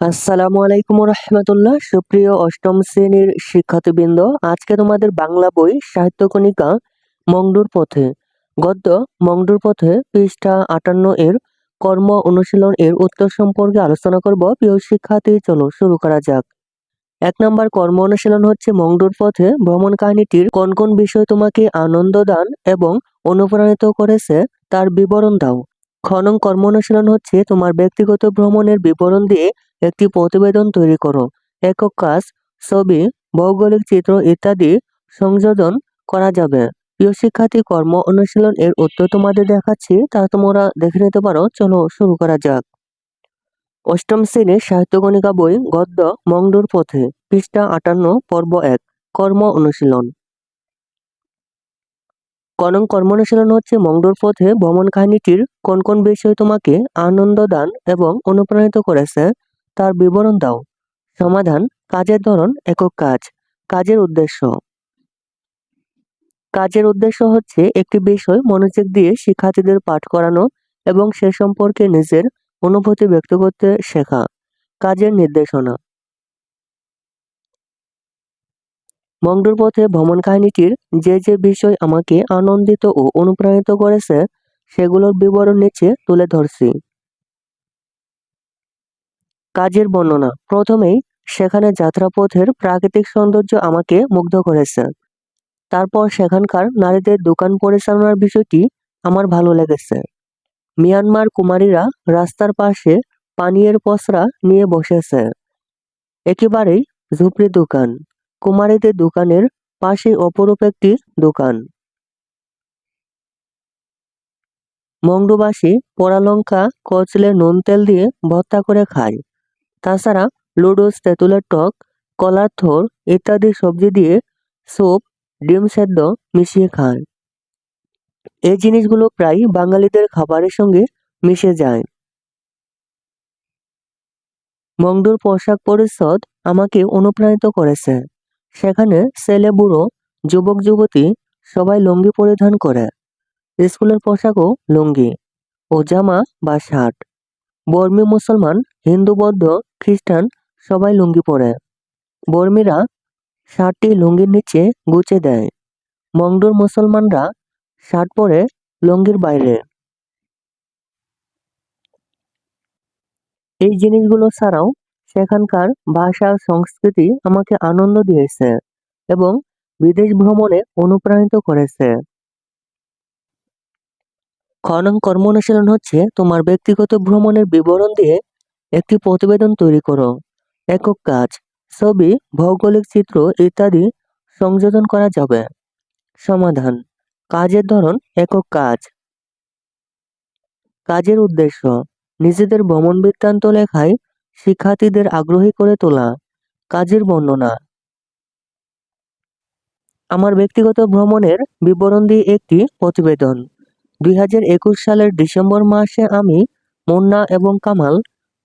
আসসালামু আলাইকুম রহমতুল্লাহ। সুপ্রিয় অষ্টম শ্রেণির শিক্ষার্থীবৃন্দ, আজকে তোমাদের বাংলা বই সাহিত্য কণিকা মংডুর পথে। গদ্য মংডুর পথে পৃষ্ঠা আটান্ন এর কর্ম অনুশীলন এর উত্তর সম্পর্কে আলোচনা করব। প্রিয় শিক্ষার্থী, চলো শুরু করা যাক। এক নম্বর কর্ম অনুশীলন হচ্ছে মংডুর পথে ভ্রমণ কাহিনীটির কোন কোন বিষয় তোমাকে আনন্দ দান এবং অনুপ্রাণিত করেছে, তার বিবরণ দাও। খনন কর্ম অনুশীলন হচ্ছে তোমার ব্যক্তিগত ভ্রমণের বিবরণ দিয়ে একটি প্রতিবেদন তৈরি করো। একক কাজ, ছবি, ভৌগোলিক চিত্র ইত্যাদি সংযোজন করা যাবে। প্রিয় শিক্ষার্থী, কর্ম অনুশীলন এর উত্তর তোমাদের দেখাচ্ছি, তা তোমরা দেখে নিতে পারো। চলো শুরু করা যাক। অষ্টম শ্রেণির সাহিত্যগণিকা বই, গদ্য, মংডুর পথে, পৃষ্ঠা আটান্ন, পর্ব এক, কর্ম অনুশীলন। কনং কর্ম অনুশীলন হচ্ছে মংডুর পথে ভ্রমণ কাহিনীটির কোন কোন বিষয় তোমাকে আনন্দ দান এবং অনুপ্রাণিত করেছে, তার বিবরণ দাও। সমাধান, কাজের ধরন, একক কাজ। কাজের উদ্দেশ্য। কাজের উদ্দেশ্য হচ্ছে একটি বিষয় মনোযোগ দিয়ে শিক্ষার্থীদের পাঠ করানো এবং সে সম্পর্কে নিজের অনুভূতি ব্যক্ত করতে শেখা। কাজের নির্দেশনা। মংডুর পথে ভ্রমণ কাহিনীটির যে যে বিষয় আমাকে আনন্দিত ও অনুপ্রাণিত করেছে, সেগুলোর বিবরণ নিচে তুলে ধরছি। কাজের বর্ণনা। প্রথমেই, সেখানে যাত্রাপথের প্রাকৃতিক সৌন্দর্য আমাকে মুগ্ধ করেছে। তারপর সেখানকার নারীদের দোকান পরিচালনার বিষয়টি আমার ভালো লেগেছে। মিয়ানমার কুমারীরা রাস্তার পাশে পানীয়ের পসরা নিয়ে বসেছে। একেবারেই ঝুপড়ি দোকান। কুমারীদের দোকানের পাশে অপরূপ একটি দোকান। মংডুবাসী পোড়ালঙ্কা কচলে নুন তেল দিয়ে ভর্তা করে খায়। তাছাড়া লুডুস, তেঁতুলের টক, কলার থোর ইত্যাদি সবজি দিয়ে স্যুপ, ডিম সেদ্ধ মিশিয়ে খায়। এই জিনিসগুলো প্রায় বাঙালিদের খাবারের সঙ্গে মিশে যায়। মংডুর পোশাক পরিচ্ছদ আমাকে অনুপ্রাণিত করেছে। সেখানে ছেলে, বুড়ো, যুবক, যুবতী সবাই লুঙ্গি পরিধান করে। স্কুলের পোশাকও লুঙ্গি ও জামা বা শার্ট। বর্মী মুসলমান, হিন্দু, বৌদ্ধ, খ্রিস্টান সবাই লুঙ্গি পরে। বর্মীরা শার্টটি লুঙ্গির নিচে গুছে দেয়। মংডুর মুসলমানরা শার্ট পরে লুঙ্গির বাইরে। এই জিনিসগুলো ছাড়াও সেখানকার ভাষা সংস্কৃতি আমাকে আনন্দ দিয়েছে এবং বিদেশ ভ্রমণে অনুপ্রাণিত করেছে। খনন কর্ম অনুশীলন হচ্ছে তোমার ব্যক্তিগত ভ্রমণের বিবরণ দিয়ে একটি প্রতিবেদন তৈরি করো। একক কাজ, ছবি, ভৌগোলিক চিত্র ইত্যাদি সংযোজন করা যাবে। সমাধান, কাজের ধরন একক কাজ। কাজের উদ্দেশ্য, নিজেদের ভ্রমণ বৃত্তান্ত লেখায় শিক্ষার্থীদের আগ্রহী করে তোলা কাজের বর্ণনা। আমার ব্যক্তিগত ভ্রমণের বিবরণ দিয়ে একটি প্রতিবেদন। দুই হাজার একুশ সালের ডিসেম্বর মাসে আমি মুন্না এবং কামাল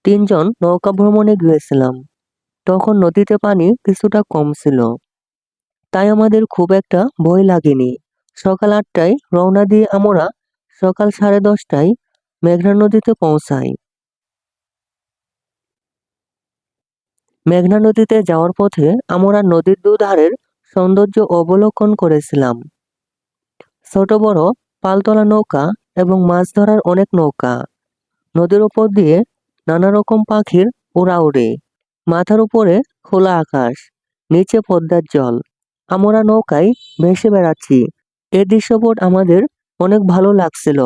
তিনজন নৌকা ভ্রমণে গিয়েছিলাম। তখন নদীতে পানি কিছুটা কম ছিল। তাই আমাদের খুব একটা ভয় লাগেনি। সকাল আটটায় রওনা দিয়ে আমরা সকাল সাড়ে দশটায় মেঘনা নদীতে পৌঁছাই। মেঘনা নদীতে যাওয়ার পথে আমরা নদীর দুধারের সৌন্দর্য অবলোকন করেছিলাম। ছোট বড় পালতোলা নৌকা এবং মাছ ধরার অনেক নৌকা। নদীর ওপর দিয়ে নানা রকম পাখির উড়াউড়ি মাথার উপরে খোলা আকাশ, নিচে পদ্মার জল। আমরা নৌকায় ভেসে বেড়াচ্ছি। এ দৃশ্যপট আমাদের অনেক ভালো লাগছিল।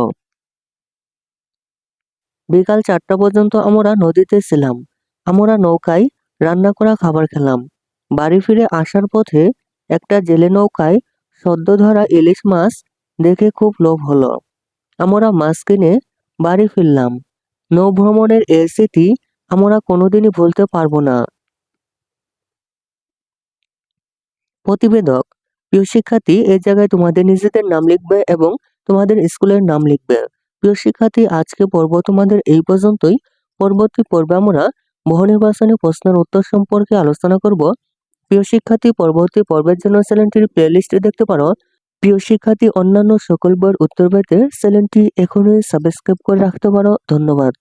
বিকাল চারটা পর্যন্ত আমরা নদীতে ছিলাম। আমরা নৌকায় রান্না করা খাবার খেলাম। বাড়ি ফিরে আসার পথে একটা জেলে নৌকায় সদ্য ধরা ইলিশ মাছ দেখে খুব লোভ হলো। আমরা মাছ কিনে বাড়ি ফিরলাম। নৌ ভ্রমণের এই স্মৃতি আমরা কোনোদিনই ভুলতে পারব না। প্রতিবেদক, প্রিয় শিক্ষার্থী এই জায়গায় তোমাদের নিজেদের নাম লিখবে এবং তোমাদের স্কুলের নাম লিখবে। প্রিয় শিক্ষার্থী, আজকে পর্ব তোমাদের এই পর্যন্তই। পরবর্তী পর্বে আমরা বহু নির্বাচনী প্রশ্নের উত্তর সম্পর্কে আলোচনা করব। প্রিয় শিক্ষার্থী, পরবর্তী পর্বের জন্য চ্যানেলটির প্লেলিস্টে দেখতে পারো। প্রিয় শিক্ষার্থী, অন্যান্য সকল বার উত্তর পেতে চ্যানেলটি এখনই সাবস্ক্রাইব করে রাখতে পারো। ধন্যবাদ।